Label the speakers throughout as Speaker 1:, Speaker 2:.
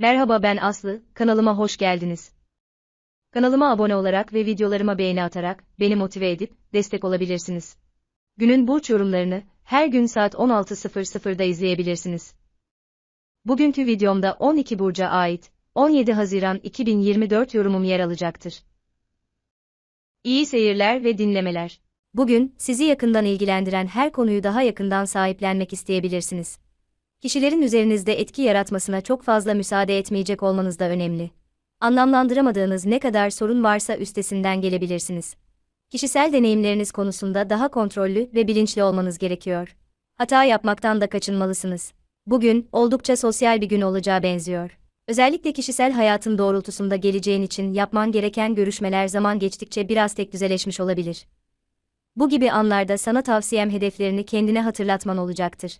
Speaker 1: Merhaba ben Aslı, kanalıma hoş geldiniz. Kanalıma abone olarak ve videolarıma beğeni atarak beni motive edip destek olabilirsiniz. Günün burç yorumlarını her gün saat 16.00'da izleyebilirsiniz. Bugünkü videomda 12 burca ait 17 Haziran 2024 yorumum yer alacaktır. İyi seyirler ve dinlemeler. Bugün sizi yakından ilgilendiren her konuyu daha yakından sahiplenmek isteyebilirsiniz. Kişilerin üzerinizde etki yaratmasına çok fazla müsaade etmeyecek olmanız da önemli. Anlamlandıramadığınız ne kadar sorun varsa üstesinden gelebilirsiniz. Kişisel deneyimleriniz konusunda daha kontrollü ve bilinçli olmanız gerekiyor. Hata yapmaktan da kaçınmalısınız. Bugün oldukça sosyal bir gün olacağı benziyor. Özellikle kişisel hayatın doğrultusunda geleceğin için yapman gereken görüşmeler zaman geçtikçe biraz tek düzeleşmiş olabilir. Bu gibi anlarda sana tavsiyem hedeflerini kendine hatırlatman olacaktır.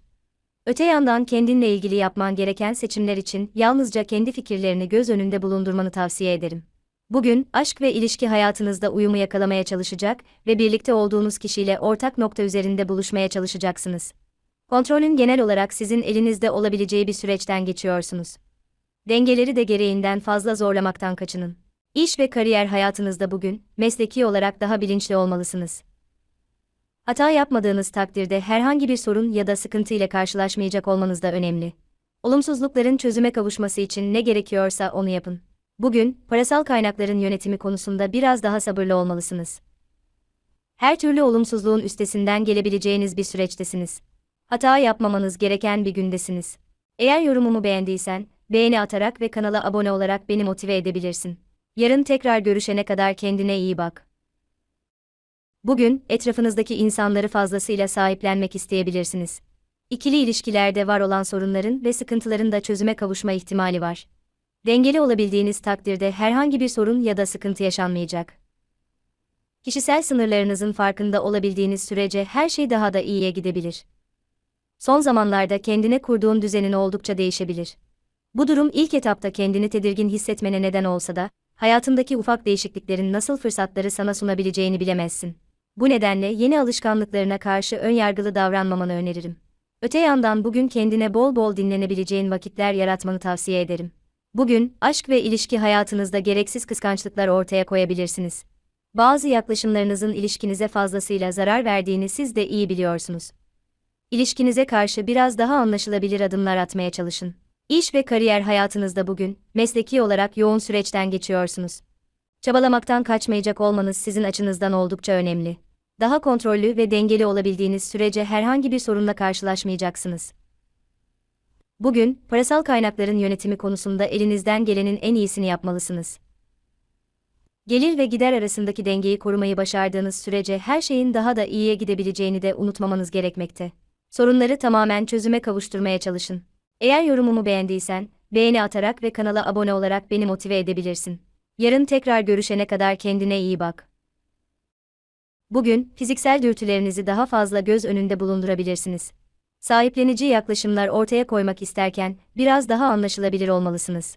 Speaker 1: Öte yandan kendinle ilgili yapman gereken seçimler için yalnızca kendi fikirlerini göz önünde bulundurmanı tavsiye ederim. Bugün aşk ve ilişki hayatınızda uyumu yakalamaya çalışacak ve birlikte olduğunuz kişiyle ortak nokta üzerinde buluşmaya çalışacaksınız. Kontrolün genel olarak sizin elinizde olabileceği bir süreçten geçiyorsunuz. Dengeleri de gereğinden fazla zorlamaktan kaçının. İş ve kariyer hayatınızda bugün mesleki olarak daha bilinçli olmalısınız. Hata yapmadığınız takdirde herhangi bir sorun ya da sıkıntı ile karşılaşmayacak olmanız da önemli. Olumsuzlukların çözüme kavuşması için ne gerekiyorsa onu yapın. Bugün, parasal kaynakların yönetimi konusunda biraz daha sabırlı olmalısınız. Her türlü olumsuzluğun üstesinden gelebileceğiniz bir süreçtesiniz. Hata yapmamanız gereken bir gündesiniz. Eğer yorumumu beğendiysen, beğeni atarak ve kanala abone olarak beni motive edebilirsin. Yarın tekrar görüşene kadar kendine iyi bak. Bugün, etrafınızdaki insanları fazlasıyla sahiplenmek isteyebilirsiniz. İkili ilişkilerde var olan sorunların ve sıkıntıların da çözüme kavuşma ihtimali var. Dengeli olabildiğiniz takdirde herhangi bir sorun ya da sıkıntı yaşanmayacak. Kişisel sınırlarınızın farkında olabildiğiniz sürece her şey daha da iyiye gidebilir. Son zamanlarda kendine kurduğun düzenin oldukça değişebilir. Bu durum ilk etapta kendini tedirgin hissetmene neden olsa da, hayatındaki ufak değişikliklerin nasıl fırsatları sana sunabileceğini bilemezsin. Bu nedenle yeni alışkanlıklarına karşı önyargılı davranmamanı öneririm. Öte yandan bugün kendine bol bol dinlenebileceğin vakitler yaratmanı tavsiye ederim. Bugün, aşk ve ilişki hayatınızda gereksiz kıskançlıklar ortaya koyabilirsiniz. Bazı yaklaşımlarınızın ilişkinize fazlasıyla zarar verdiğini siz de iyi biliyorsunuz. İlişkinize karşı biraz daha anlaşılabilir adımlar atmaya çalışın. İş ve kariyer hayatınızda bugün, mesleki olarak yoğun süreçten geçiyorsunuz. Çabalamaktan kaçmayacak olmanız sizin açınızdan oldukça önemli daha kontrollü ve dengeli olabildiğiniz sürece herhangi bir sorunla karşılaşmayacaksınız. Bugün, parasal kaynakların yönetimi konusunda elinizden gelenin en iyisini yapmalısınız. Gelir ve gider arasındaki dengeyi korumayı başardığınız sürece her şeyin daha da iyiye gidebileceğini de unutmamanız gerekmekte. Sorunları tamamen çözüme kavuşturmaya çalışın. Eğer yorumumu beğendiysen, beğeni atarak ve kanala abone olarak beni motive edebilirsin. Yarın tekrar görüşene kadar kendine iyi bak. Bugün, fiziksel dürtülerinizi daha fazla göz önünde bulundurabilirsiniz. Sahiplenici yaklaşımlar ortaya koymak isterken, biraz daha anlaşılabilir olmalısınız.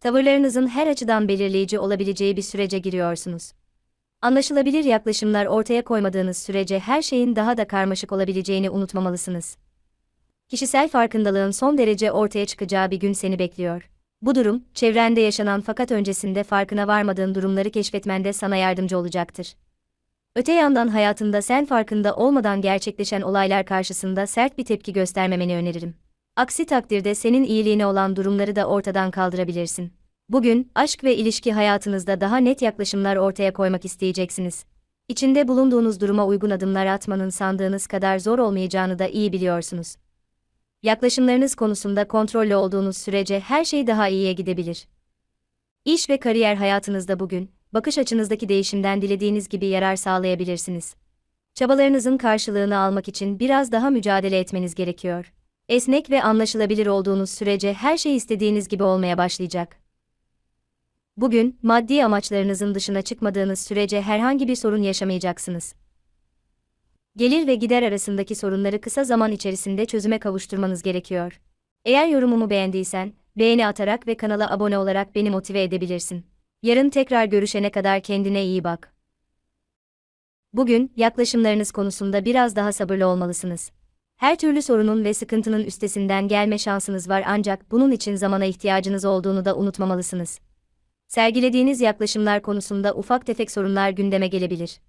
Speaker 1: Tavırlarınızın her açıdan belirleyici olabileceği bir sürece giriyorsunuz. Anlaşılabilir yaklaşımlar ortaya koymadığınız sürece her şeyin daha da karmaşık olabileceğini unutmamalısınız. Kişisel farkındalığın son derece ortaya çıkacağı bir gün seni bekliyor. Bu durum, çevrende yaşanan fakat öncesinde farkına varmadığın durumları keşfetmende sana yardımcı olacaktır. Öte yandan hayatında sen farkında olmadan gerçekleşen olaylar karşısında sert bir tepki göstermemeni öneririm. Aksi takdirde senin iyiliğine olan durumları da ortadan kaldırabilirsin. Bugün, aşk ve ilişki hayatınızda daha net yaklaşımlar ortaya koymak isteyeceksiniz. İçinde bulunduğunuz duruma uygun adımlar atmanın sandığınız kadar zor olmayacağını da iyi biliyorsunuz. Yaklaşımlarınız konusunda kontrollü olduğunuz sürece her şey daha iyiye gidebilir. İş ve kariyer hayatınızda bugün, bakış açınızdaki değişimden dilediğiniz gibi yarar sağlayabilirsiniz. Çabalarınızın karşılığını almak için biraz daha mücadele etmeniz gerekiyor. Esnek ve anlaşılabilir olduğunuz sürece her şey istediğiniz gibi olmaya başlayacak. Bugün, maddi amaçlarınızın dışına çıkmadığınız sürece herhangi bir sorun yaşamayacaksınız. Gelir ve gider arasındaki sorunları kısa zaman içerisinde çözüme kavuşturmanız gerekiyor. Eğer yorumumu beğendiysen, beğeni atarak ve kanala abone olarak beni motive edebilirsin. Yarın tekrar görüşene kadar kendine iyi bak. Bugün, yaklaşımlarınız konusunda biraz daha sabırlı olmalısınız. Her türlü sorunun ve sıkıntının üstesinden gelme şansınız var ancak bunun için zamana ihtiyacınız olduğunu da unutmamalısınız. Sergilediğiniz yaklaşımlar konusunda ufak tefek sorunlar gündeme gelebilir.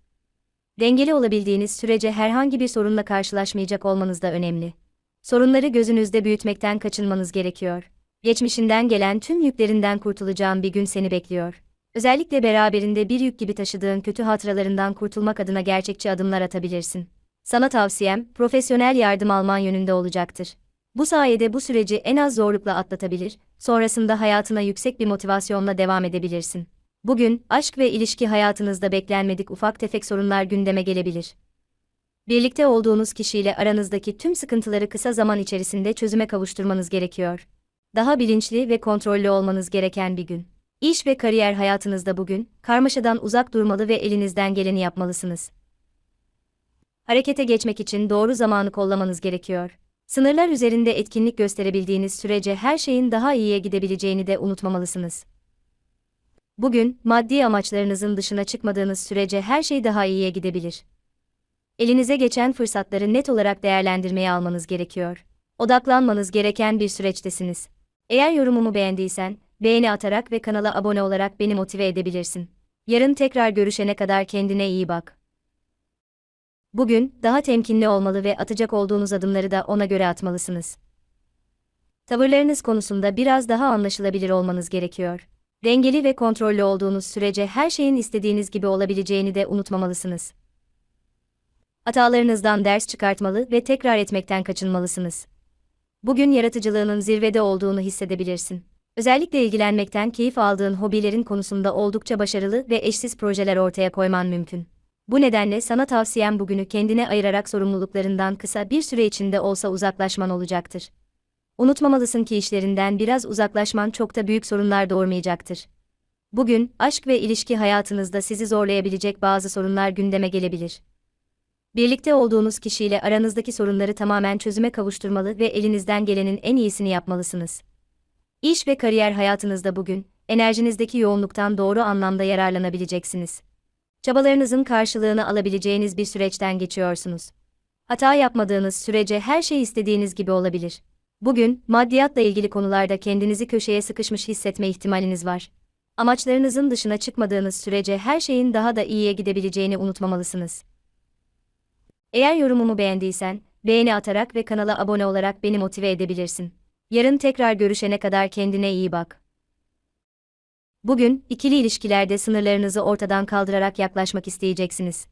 Speaker 1: Dengeli olabildiğiniz sürece herhangi bir sorunla karşılaşmayacak olmanız da önemli. Sorunları gözünüzde büyütmekten kaçınmanız gerekiyor. Geçmişinden gelen tüm yüklerinden kurtulacağın bir gün seni bekliyor. Özellikle beraberinde bir yük gibi taşıdığın kötü hatıralarından kurtulmak adına gerçekçi adımlar atabilirsin. Sana tavsiyem, profesyonel yardım alman yönünde olacaktır. Bu sayede bu süreci en az zorlukla atlatabilir, sonrasında hayatına yüksek bir motivasyonla devam edebilirsin. Bugün, aşk ve ilişki hayatınızda beklenmedik ufak tefek sorunlar gündeme gelebilir. Birlikte olduğunuz kişiyle aranızdaki tüm sıkıntıları kısa zaman içerisinde çözüme kavuşturmanız gerekiyor. Daha bilinçli ve kontrollü olmanız gereken bir gün. İş ve kariyer hayatınızda bugün, karmaşadan uzak durmalı ve elinizden geleni yapmalısınız. Harekete geçmek için doğru zamanı kollamanız gerekiyor. Sınırlar üzerinde etkinlik gösterebildiğiniz sürece her şeyin daha iyiye gidebileceğini de unutmamalısınız. Bugün, maddi amaçlarınızın dışına çıkmadığınız sürece her şey daha iyiye gidebilir. Elinize geçen fırsatları net olarak değerlendirmeye almanız gerekiyor. Odaklanmanız gereken bir süreçtesiniz. Eğer yorumumu beğendiysen, beğeni atarak ve kanala abone olarak beni motive edebilirsin. Yarın tekrar görüşene kadar kendine iyi bak. Bugün, daha temkinli olmalı ve atacak olduğunuz adımları da ona göre atmalısınız. Tavırlarınız konusunda biraz daha anlaşılabilir olmanız gerekiyor. Dengeli ve kontrollü olduğunuz sürece her şeyin istediğiniz gibi olabileceğini de unutmamalısınız. Hatalarınızdan ders çıkartmalı ve tekrar etmekten kaçınmalısınız. Bugün yaratıcılığının zirvede olduğunu hissedebilirsin. Özellikle ilgilenmekten keyif aldığın hobilerin konusunda oldukça başarılı ve eşsiz projeler ortaya koyman mümkün. Bu nedenle sana tavsiyem bugünü kendine ayırarak sorumluluklarından kısa bir süre içinde olsa uzaklaşman olacaktır. Unutmamalısın ki işlerinden biraz uzaklaşman çok da büyük sorunlar doğurmayacaktır. Bugün, aşk ve ilişki hayatınızda sizi zorlayabilecek bazı sorunlar gündeme gelebilir. Birlikte olduğunuz kişiyle aranızdaki sorunları tamamen çözüme kavuşturmalı ve elinizden gelenin en iyisini yapmalısınız. İş ve kariyer hayatınızda bugün, enerjinizdeki yoğunluktan doğru anlamda yararlanabileceksiniz. Çabalarınızın karşılığını alabileceğiniz bir süreçten geçiyorsunuz. Hata yapmadığınız sürece her şey istediğiniz gibi olabilir. Bugün, maddiyatla ilgili konularda kendinizi köşeye sıkışmış hissetme ihtimaliniz var. Amaçlarınızın dışına çıkmadığınız sürece her şeyin daha da iyiye gidebileceğini unutmamalısınız. Eğer yorumumu beğendiysen, beğeni atarak ve kanala abone olarak beni motive edebilirsin. Yarın tekrar görüşene kadar kendine iyi bak. Bugün, ikili ilişkilerde sınırlarınızı ortadan kaldırarak yaklaşmak isteyeceksiniz.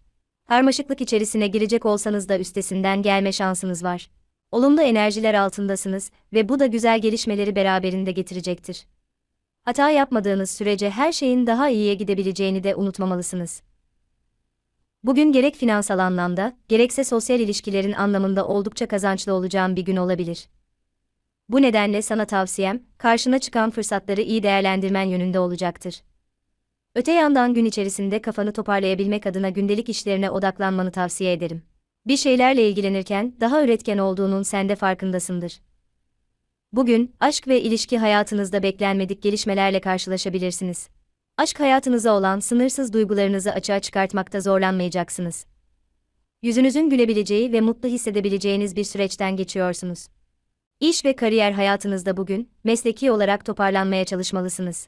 Speaker 1: Karmaşıklık içerisine girecek olsanız da üstesinden gelme şansınız var. Olumlu enerjiler altındasınız ve bu da güzel gelişmeleri beraberinde getirecektir. Hata yapmadığınız sürece her şeyin daha iyiye gidebileceğini de unutmamalısınız. Bugün gerek finansal anlamda, gerekse sosyal ilişkilerin anlamında oldukça kazançlı olacağın bir gün olabilir. Bu nedenle sana tavsiyem, karşına çıkan fırsatları iyi değerlendirmen yönünde olacaktır. Öte yandan gün içerisinde kafanı toparlayabilmek adına gündelik işlerine odaklanmanı tavsiye ederim. Bir şeylerle ilgilenirken daha üretken olduğunun sen de farkındasındır. Bugün, aşk ve ilişki hayatınızda beklenmedik gelişmelerle karşılaşabilirsiniz. Aşk hayatınıza olan sınırsız duygularınızı açığa çıkartmakta zorlanmayacaksınız. Yüzünüzün gülebileceği ve mutlu hissedebileceğiniz bir süreçten geçiyorsunuz. İş ve kariyer hayatınızda bugün, mesleki olarak toparlanmaya çalışmalısınız.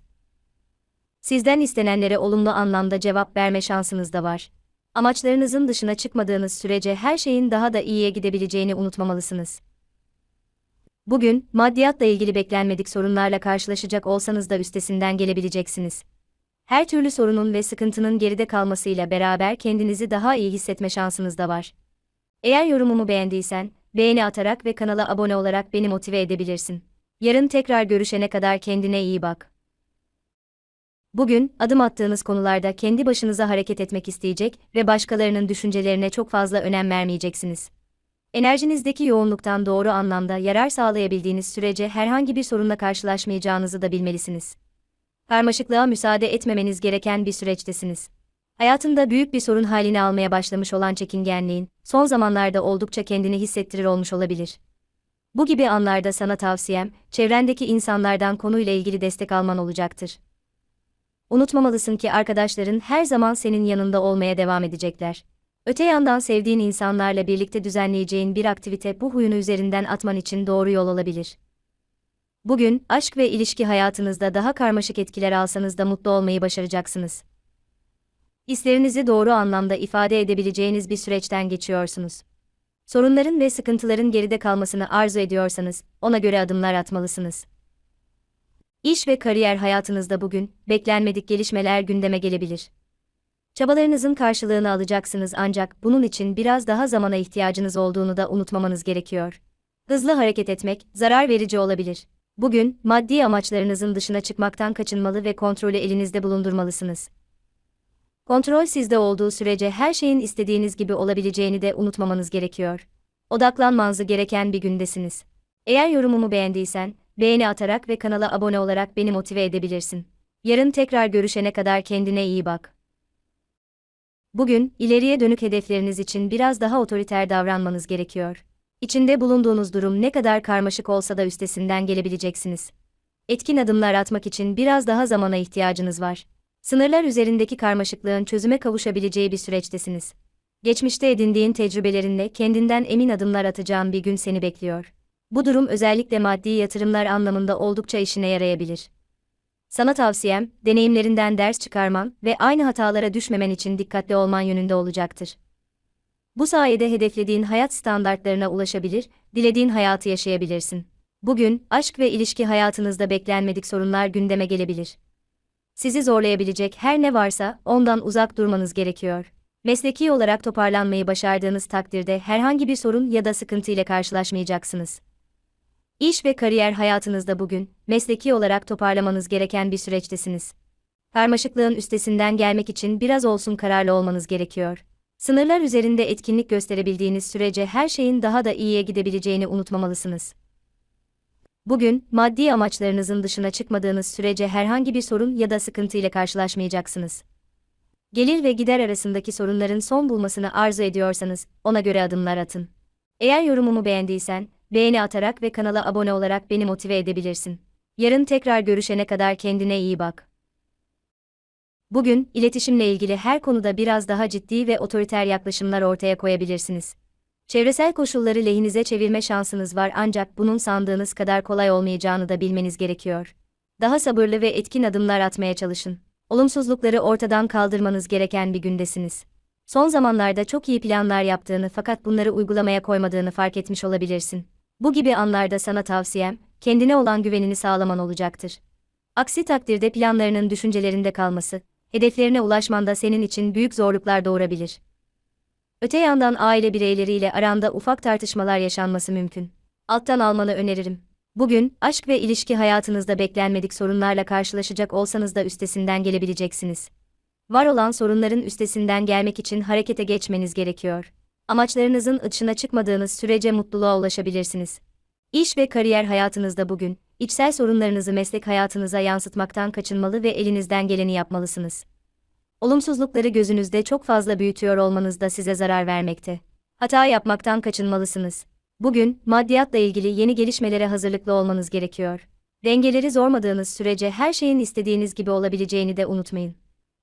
Speaker 1: Sizden istenenlere olumlu anlamda cevap verme şansınız da var. Amaçlarınızın dışına çıkmadığınız sürece her şeyin daha da iyiye gidebileceğini unutmamalısınız. Bugün, maddiyatla ilgili beklenmedik sorunlarla karşılaşacak olsanız da üstesinden gelebileceksiniz. Her türlü sorunun ve sıkıntının geride kalmasıyla beraber kendinizi daha iyi hissetme şansınız da var. Eğer yorumumu beğendiysen, beğeni atarak ve kanala abone olarak beni motive edebilirsin. Yarın tekrar görüşene kadar kendine iyi bak. Bugün, adım attığınız konularda kendi başınıza hareket etmek isteyecek ve başkalarının düşüncelerine çok fazla önem vermeyeceksiniz. Enerjinizdeki yoğunluktan doğru anlamda yarar sağlayabildiğiniz sürece herhangi bir sorunla karşılaşmayacağınızı da bilmelisiniz. Karmaşıklığa müsaade etmemeniz gereken bir süreçtesiniz. Hayatında büyük bir sorun halini almaya başlamış olan çekingenliğin, son zamanlarda oldukça kendini hissettirir olmuş olabilir. Bu gibi anlarda sana tavsiyem, çevrendeki insanlardan konuyla ilgili destek alman olacaktır. Unutmamalısın ki arkadaşların her zaman senin yanında olmaya devam edecekler. Öte yandan sevdiğin insanlarla birlikte düzenleyeceğin bir aktivite bu huyunu üzerinden atman için doğru yol olabilir. Bugün, aşk ve ilişki hayatınızda daha karmaşık etkiler alsanız da mutlu olmayı başaracaksınız. Hislerinizi doğru anlamda ifade edebileceğiniz bir süreçten geçiyorsunuz. Sorunların ve sıkıntıların geride kalmasını arzu ediyorsanız, ona göre adımlar atmalısınız. İş ve kariyer hayatınızda bugün, beklenmedik gelişmeler gündeme gelebilir. Çabalarınızın karşılığını alacaksınız ancak bunun için biraz daha zamana ihtiyacınız olduğunu da unutmamanız gerekiyor. Hızlı hareket etmek, zarar verici olabilir. Bugün, maddi amaçlarınızın dışına çıkmaktan kaçınmalı ve kontrolü elinizde bulundurmalısınız. Kontrol sizde olduğu sürece her şeyin istediğiniz gibi olabileceğini de unutmamanız gerekiyor. Odaklanmanızı gereken bir gündesiniz. Eğer yorumumu beğendiysen, beğeni atarak ve kanala abone olarak beni motive edebilirsin. Yarın tekrar görüşene kadar kendine iyi bak. Bugün, ileriye dönük hedefleriniz için biraz daha otoriter davranmanız gerekiyor. İçinde bulunduğunuz durum ne kadar karmaşık olsa da üstesinden gelebileceksiniz. Etkin adımlar atmak için biraz daha zamana ihtiyacınız var. Sınırlar üzerindeki karmaşıklığın çözüme kavuşabileceği bir süreçtesiniz. Geçmişte edindiğin tecrübelerinle kendinden emin adımlar atacağın bir gün seni bekliyor. Bu durum özellikle maddi yatırımlar anlamında oldukça işine yarayabilir. Sana tavsiyem, deneyimlerinden ders çıkarman ve aynı hatalara düşmemen için dikkatli olman yönünde olacaktır. Bu sayede hedeflediğin hayat standartlarına ulaşabilir, dilediğin hayatı yaşayabilirsin. Bugün, aşk ve ilişki hayatınızda beklenmedik sorunlar gündeme gelebilir. Sizi zorlayabilecek her ne varsa ondan uzak durmanız gerekiyor. Mesleki olarak toparlanmayı başardığınız takdirde herhangi bir sorun ya da sıkıntı ile karşılaşmayacaksınız. İş ve kariyer hayatınızda bugün, mesleki olarak toparlamanız gereken bir süreçtesiniz. Karmaşıklığın üstesinden gelmek için biraz olsun kararlı olmanız gerekiyor. Sınırlar üzerinde etkinlik gösterebildiğiniz sürece her şeyin daha da iyiye gidebileceğini unutmamalısınız. Bugün, maddi amaçlarınızın dışına çıkmadığınız sürece herhangi bir sorun ya da sıkıntı ile karşılaşmayacaksınız. Gelir ve gider arasındaki sorunların son bulmasını arzu ediyorsanız, ona göre adımlar atın. Eğer yorumumu beğendiysen, beğeni atarak ve kanala abone olarak beni motive edebilirsin. Yarın tekrar görüşene kadar kendine iyi bak. Bugün, iletişimle ilgili her konuda biraz daha ciddi ve otoriter yaklaşımlar ortaya koyabilirsiniz. Çevresel koşulları lehinize çevirme şansınız var ancak bunun sandığınız kadar kolay olmayacağını da bilmeniz gerekiyor. Daha sabırlı ve etkin adımlar atmaya çalışın. Olumsuzlukları ortadan kaldırmanız gereken bir gündesiniz. Son zamanlarda çok iyi planlar yaptığını fakat bunları uygulamaya koymadığını fark etmiş olabilirsin. Bu gibi anlarda sana tavsiyem, kendine olan güvenini sağlaman olacaktır. Aksi takdirde planlarının düşüncelerinde kalması, hedeflerine ulaşmanda senin için büyük zorluklar doğurabilir. Öte yandan aile bireyleriyle aranda ufak tartışmalar yaşanması mümkün. Alttan almanı öneririm. Bugün, aşk ve ilişki hayatınızda beklenmedik sorunlarla karşılaşacak olsanız da üstesinden gelebileceksiniz. Var olan sorunların üstesinden gelmek için harekete geçmeniz gerekiyor. Amaçlarınızın dışına çıkmadığınız sürece mutluluğa ulaşabilirsiniz. İş ve kariyer hayatınızda bugün, içsel sorunlarınızı meslek hayatınıza yansıtmaktan kaçınmalı ve elinizden geleni yapmalısınız. Olumsuzlukları gözünüzde çok fazla büyütüyor olmanız da size zarar vermekte. Hata yapmaktan kaçınmalısınız. Bugün, maddiyatla ilgili yeni gelişmelere hazırlıklı olmanız gerekiyor. Dengeleri zormadığınız sürece her şeyin istediğiniz gibi olabileceğini de unutmayın.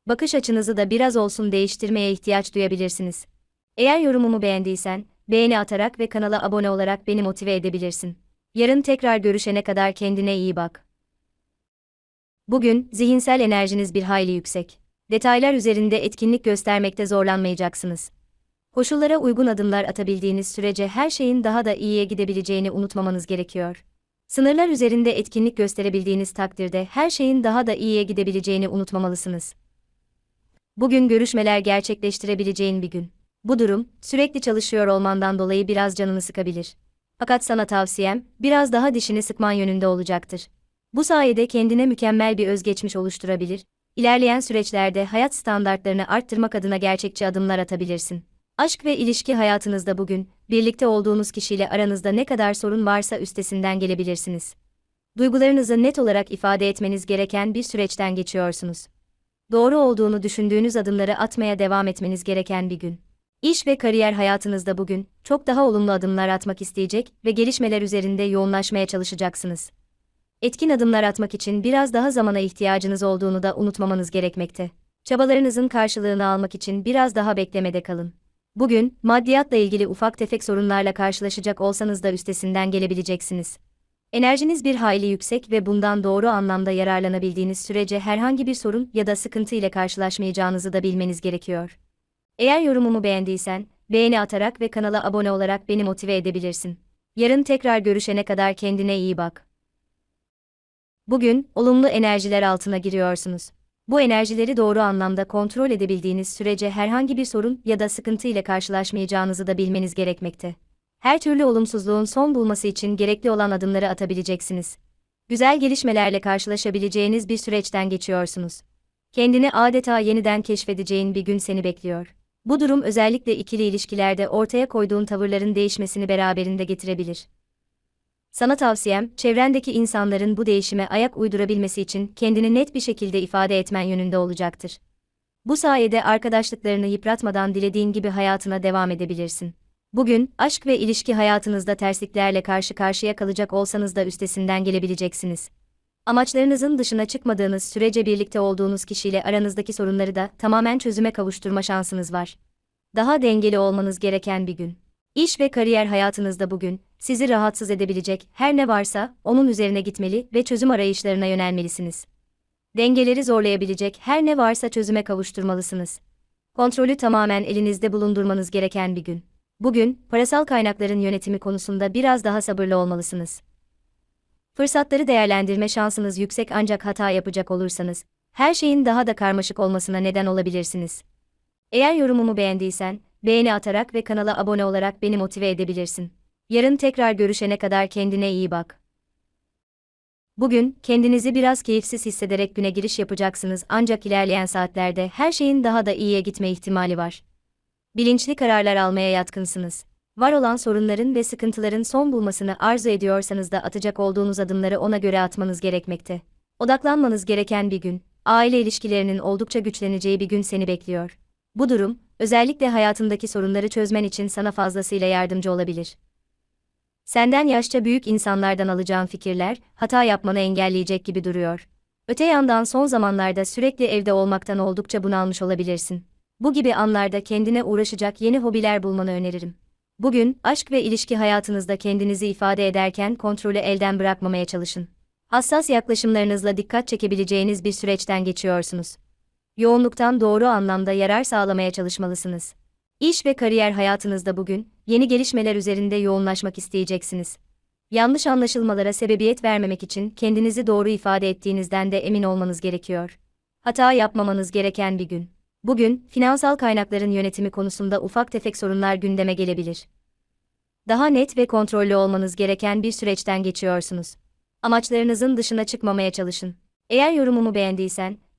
Speaker 1: Bakış açınızı da biraz olsun değiştirmeye ihtiyaç duyabilirsiniz. Eğer yorumumu beğendiysen, beğeni atarak ve kanala abone olarak beni motive edebilirsin. Yarın tekrar görüşene kadar kendine iyi bak. Bugün, zihinsel enerjiniz bir hayli yüksek. Detaylar üzerinde etkinlik göstermekte zorlanmayacaksınız. Koşullara uygun adımlar atabildiğiniz sürece her şeyin daha da iyiye gidebileceğini unutmamanız gerekiyor. Sınırlar üzerinde etkinlik gösterebildiğiniz takdirde her şeyin daha da iyiye gidebileceğini unutmamalısınız. Bugün görüşmeler gerçekleştirebileceğin bir gün. Bu durum, sürekli çalışıyor olmandan dolayı biraz canını sıkabilir. Fakat sana tavsiyem, biraz daha dişini sıkman yönünde olacaktır. Bu sayede kendine mükemmel bir özgeçmiş oluşturabilir, ilerleyen süreçlerde hayat standartlarını arttırmak adına gerçekçi adımlar atabilirsin. Aşk ve ilişki hayatınızda bugün, birlikte olduğunuz kişiyle aranızda ne kadar sorun varsa üstesinden gelebilirsiniz. Duygularınızı net olarak ifade etmeniz gereken bir süreçten geçiyorsunuz. Doğru olduğunu düşündüğünüz adımları atmaya devam etmeniz gereken bir gün. İş ve kariyer hayatınızda bugün çok daha olumlu adımlar atmak isteyecek ve gelişmeler üzerinde yoğunlaşmaya çalışacaksınız. Etkin adımlar atmak için biraz daha zamana ihtiyacınız olduğunu da unutmamanız gerekmekte. Çabalarınızın karşılığını almak için biraz daha beklemede kalın. Bugün, maddiyatla ilgili ufak tefek sorunlarla karşılaşacak olsanız da üstesinden gelebileceksiniz. Enerjiniz bir hayli yüksek ve bundan doğru anlamda yararlanabildiğiniz sürece herhangi bir sorun ya da sıkıntı ile karşılaşmayacağınızı da bilmeniz gerekiyor. Eğer yorumumu beğendiysen, beğeni atarak ve kanala abone olarak beni motive edebilirsin. Yarın tekrar görüşene kadar kendine iyi bak. Bugün, olumlu enerjiler altına giriyorsunuz. Bu enerjileri doğru anlamda kontrol edebildiğiniz sürece herhangi bir sorun ya da sıkıntı ile karşılaşmayacağınızı da bilmeniz gerekmekte. Her türlü olumsuzluğun son bulması için gerekli olan adımları atabileceksiniz. Güzel gelişmelerle karşılaşabileceğiniz bir süreçten geçiyorsunuz. Kendini adeta yeniden keşfedeceğin bir gün seni bekliyor. Bu durum özellikle ikili ilişkilerde ortaya koyduğun tavırların değişmesini beraberinde getirebilir. Sana tavsiyem, çevrendeki insanların bu değişime ayak uydurabilmesi için kendini net bir şekilde ifade etmen yönünde olacaktır. Bu sayede arkadaşlıklarını yıpratmadan dilediğin gibi hayatına devam edebilirsin. Bugün, aşk ve ilişki hayatınızda tersliklerle karşı karşıya kalacak olsanız da üstesinden gelebileceksiniz. Amaçlarınızın dışına çıkmadığınız sürece birlikte olduğunuz kişiyle aranızdaki sorunları da tamamen çözüme kavuşturma şansınız var. Daha dengeli olmanız gereken bir gün. İş ve kariyer hayatınızda bugün, sizi rahatsız edebilecek her ne varsa onun üzerine gitmeli ve çözüm arayışlarına yönelmelisiniz. Dengeleri zorlayabilecek her ne varsa çözüme kavuşturmalısınız. Kontrolü tamamen elinizde bulundurmanız gereken bir gün. Bugün, parasal kaynakların yönetimi konusunda biraz daha sabırlı olmalısınız. Fırsatları değerlendirme şansınız yüksek ancak hata yapacak olursanız, her şeyin daha da karmaşık olmasına neden olabilirsiniz. Eğer yorumumu beğendiysen, beğeni atarak ve kanala abone olarak beni motive edebilirsin. Yarın tekrar görüşene kadar kendine iyi bak. Bugün, kendinizi biraz keyifsiz hissederek güne giriş yapacaksınız ancak ilerleyen saatlerde her şeyin daha da iyiye gitme ihtimali var. Bilinçli kararlar almaya yatkınsınız. Var olan sorunların ve sıkıntıların son bulmasını arzu ediyorsanız da atacak olduğunuz adımları ona göre atmanız gerekmekte. Odaklanmanız gereken bir gün, aile ilişkilerinin oldukça güçleneceği bir gün seni bekliyor. Bu durum, özellikle hayatındaki sorunları çözmen için sana fazlasıyla yardımcı olabilir. Senden yaşça büyük insanlardan alacağın fikirler, hata yapmanı engelleyecek gibi duruyor. Öte yandan son zamanlarda sürekli evde olmaktan oldukça bunalmış olabilirsin. Bu gibi anlarda kendine uğraşacak yeni hobiler bulmanı öneririm. Bugün, aşk ve ilişki hayatınızda kendinizi ifade ederken kontrolü elden bırakmamaya çalışın. Hassas yaklaşımlarınızla dikkat çekebileceğiniz bir süreçten geçiyorsunuz. Yoğunluktan doğru anlamda yarar sağlamaya çalışmalısınız. İş ve kariyer hayatınızda bugün, yeni gelişmeler üzerinde yoğunlaşmak isteyeceksiniz. Yanlış anlaşılmalara sebebiyet vermemek için kendinizi doğru ifade ettiğinizden de emin olmanız gerekiyor. Hata yapmamanız gereken bir gün. Bugün, finansal kaynakların yönetimi konusunda ufak tefek sorunlar gündeme gelebilir. Daha net ve kontrollü olmanız gereken bir süreçten geçiyorsunuz. Amaçlarınızın dışına çıkmamaya çalışın. Eğer yorumumu beğendiysen,